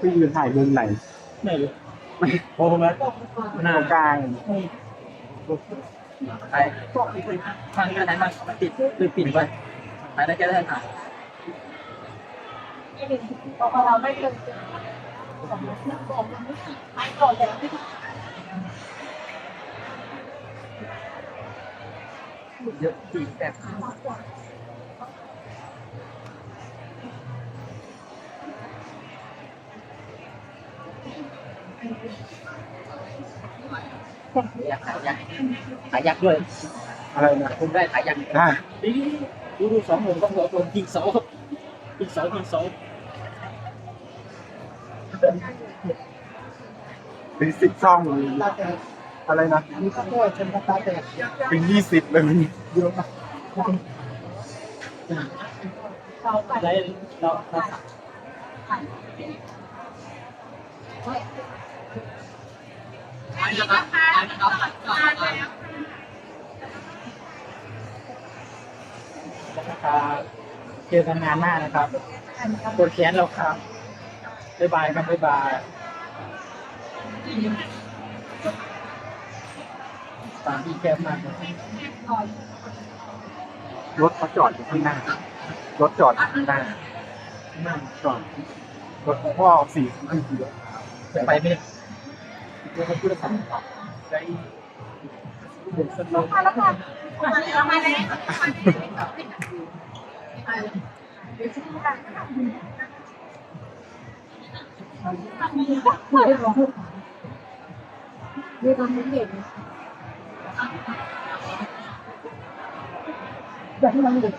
พี่ยืนถ่ายมุมไหนไม่รู้โอ้โหมาหน้าตรงกลางไปทางนี้ก็ไหนมามันติดหรือปิดไปไปได้แค่ได้ถ่ายเราไม่เคยเจอไม่ก่อนแล้วเยอะตีแบบ อยากขายยักษ์ขายยักษ์ด้วยอะไรนะผมได้ขายยักษ์อะนี่ดูดูสองหนุ่มต้องหัวคนยิงเสาครับยิงเสายิงเสาเป็นสิบช่องอะไรนะมีข้าวโพดจนกระตาแตกเป็นยี่สิบเลยมันเยอะมากเขาไปได้เรา เราเจอกันงานหน้านะครับปวดแขนเราครับบ๊ายบายครับบ๊ายบายตามที่แคบมากเลยรถเขาจอดอยู่ข้างหน้ารถจอดอยู่ข้างหน้านั่งจอดรถของพ่อสี่คันเดียวจะ ไปไหมเดี๋ยวเขาพูดภาษาใจเด็กสนุกมาแล้วค่ะมาแล้วเรียกตอนนี้เด็กแบบที่มันเด็ก